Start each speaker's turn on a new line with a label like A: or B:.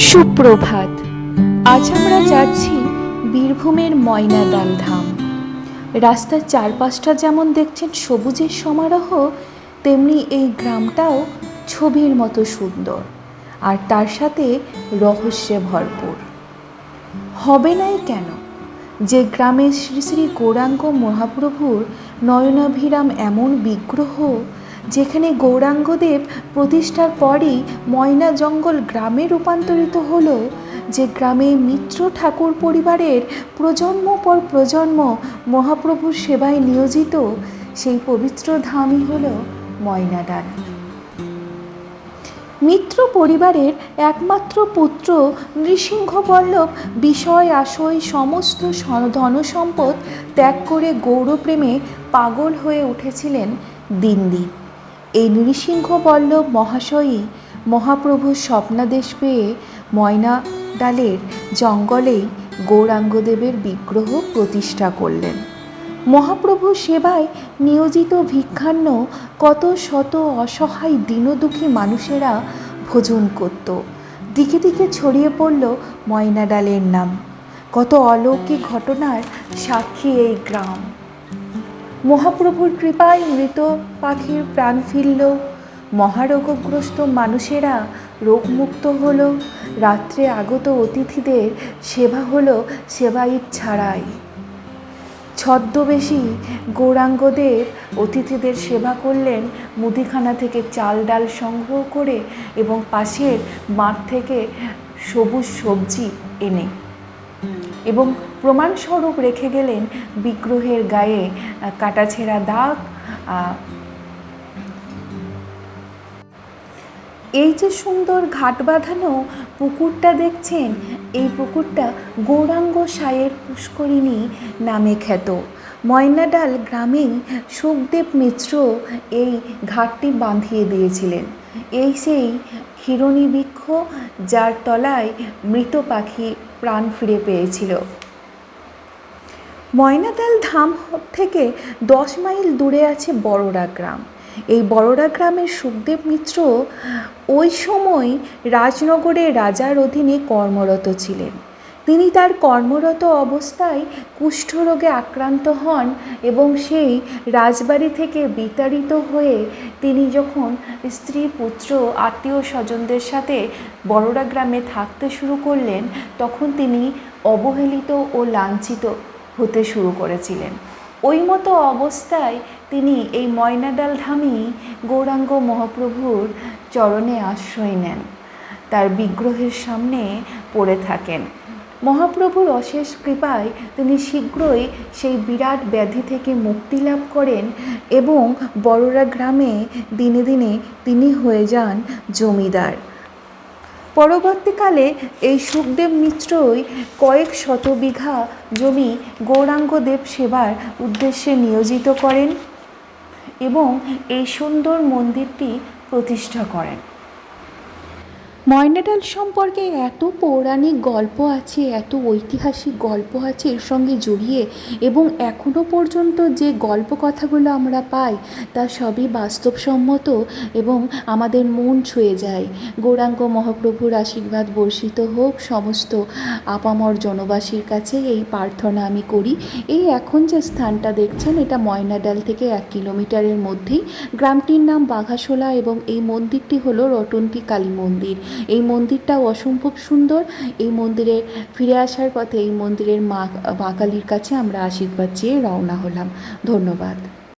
A: সুপ্রভাত। আজ আমরা যাচ্ছি বীরভূমের ময়নাদান ধাম। রাস্তার চারপাশটা যেমন দেখছেন সবুজের সমারোহ, তেমনি এই গ্রামটাও ছবির মতো সুন্দর। আর তার সাথে রহস্যে ভরপুর। হবে নাই কেন? যে গ্রামে শ্রী শ্রী গৌরাঙ্গ মহাপ্রভুর নয়নাভিরাম এমন বিগ্রহ যেখানে গৌরাঙ্গদেব প্রতিষ্ঠার পরই ময়না জঙ্গল গ্রামে রূপান্তরিত হলো, যে গ্রামে মিত্র ঠাকুর পরিবারের প্রজন্ম পর প্রজন্ম মহাপ্রভুর সেবায় নিয়োজিত, সেই পবিত্র ধামই হল ময়নাডাল। মিত্র পরিবারের একমাত্র পুত্র নৃসিংহবল্লভ বিষয় আশয় সমস্ত ধনসম্পদ ত্যাগ করে গৌরপ্রেমে পাগল হয়ে উঠেছিলেন দিন দিন এই নৃসিংহ নৃসিংহবল্লভ মহাশয়ই মহাপ্রভুর স্বপ্নাদেশ পেয়ে ময়না ডালের জঙ্গলেই গৌরাঙ্গদেবের বিগ্রহ প্রতিষ্ঠা করলেন। মহাপ্রভু সেবায় নিয়োজিত ভিক্ষান্ন কত শত অসহায় দীনদুখী মানুষেরা ভোজন করত। দিকে দিকে ছড়িয়ে পড়ল ময়নাডালের নাম। কত অলৌকিক ঘটনার সাক্ষী এই গ্রাম। মহাপ্রভুর কৃপায় মৃত পাখির প্রাণ ফিরল। মহারোগগ্রস্ত মানুষেরা রোগমুক্ত হলো। রাত্রে আগত অতিথিদের সেবা হলো সেবায়িত ছাড়াই। ছদ্মবেশী গৌরাঙ্গদের অতিথিদের সেবা করলেন মুদিখানা থেকে চাল ডাল সংগ্রহ করে এবং পাশের মাঠ থেকে সবুজ সবজি এনে। এবং প্রমাণস্বরূপ রেখে গেলেন বিগ্রহের গায়ে কাটাছেঁড়া দাগ এই যে সুন্দর ঘাট বাঁধানো পুকুরটা দেখছেন, এই পুকুরটা গৌরাঙ্গ সায়ের পুষ্করিণী নামে খ্যাত। ময়নাডাল গ্রামেই সুখদেব মিত্র এই ঘাটটি বাঁধিয়ে দিয়েছিলেন। এই সেই হিরণী বৃক্ষ যার তলায় মৃত পাখি প্রাণ ফিরে পেয়েছিল। ময়নাডাল ধাম থেকে দশ মাইল দূরে আছে বড়রা গ্রাম। এই বড়রা গ্রামের সুখদেব মিত্র ওই সময় রাজনগরে রাজার অধীনে কর্মরত ছিলেন। তিনি তার কর্মরত অবস্থায় কুষ্ঠরোগে আক্রান্ত হন এবং সেই রাজবাড়ি থেকে বিতাড়িত হয়ে তিনি যখন স্ত্রী, পুত্র, আত্মীয় স্বজনদের সাথে বড়রা গ্রামে থাকতে শুরু করলেন, তখন তিনি অবহেলিত ও লাঞ্ছিত হতে শুরু করেছিলেন। ওই মতো অবস্থায় তিনি এই ময়নাডাল ধামেই গৌরাঙ্গ মহাপ্রভুর চরণে আশ্রয় নেন। তার বিগ্রহের সামনে পড়ে থাকেন। মহাপ্রভুর অশেষ কৃপায় তিনি শীঘ্রই সেই বিরাট ব্যাধি থেকে মুক্তি লাভ করেন এবং বড়রা গ্রামে দিনে দিনে তিনি হয়ে যান জমিদার। পরবর্তীকালে এই সুখদেব মিত্রই কয়েক শত বিঘা জমি গৌরাঙ্গদেব সেবার উদ্দেশ্যে নিয়োজিত করেন এবং এই সুন্দর মন্দিরটি প্রতিষ্ঠা করেন। ময়নাডাল সম্পর্কে এত পৌরাণিক গল্প আছে, এত ঐতিহাসিক গল্প আছে এর সঙ্গে জড়িয়ে এবং এখনও পর্যন্ত যে গল্প কথাগুলো আমরা পাই তা সবই বাস্তবসম্মত এবং আমাদের মন ছুঁয়ে যায়। গৌরাঙ্গ মহাপ্রভুর আশীর্বাদ বর্ষিত হোক, সমস্ত আপামর জনবাসীর কাছে এই প্রার্থনা আমি করি। এই এখন যে স্থানটা দেখছেন, এটা ময়নাডাল থেকে এক কিলোমিটারের মধ্যেই। গ্রামটির নাম বাঘাশোলা এবং এই মন্দিরটি হলো রটন্টি কালী মন্দির। এই মন্দিরটাও অসম্ভব সুন্দর। এই মন্দিরে ফিরে আসার পথে এই মন্দিরের মা মা কালীর কাছে আমরা আশীর্বাদ চেয়ে রওনা হলাম। ধন্যবাদ।